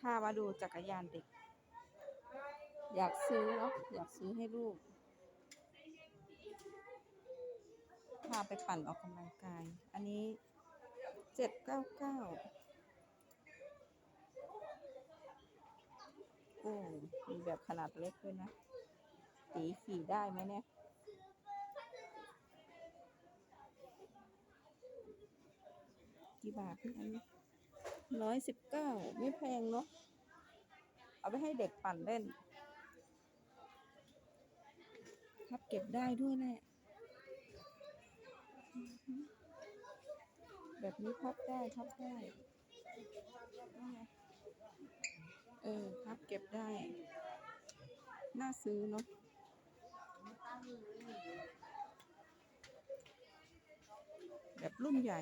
พามาดูจักรยานเด็ก อยากซื้อเนาะอยากซื้อให้ลูก พาไปปั่นออกกำลังกาย อันนี้เจ็ดเก้าเก้าโอ้มีแบบขนาดเล็กด้วยนะตีขี่ได้ไหมเนี่ยกี่บาทพี่อันนี้ ร้อยสิบเก้าไม่แพงเนาะเอาไปให้เด็กปั่นเล่นพับเก็บได้ด้วยแหละแบบนี้พับได้พับได้เออพับเก็บได้ น่าซื้อเนาะแบบรุ่นใหญ่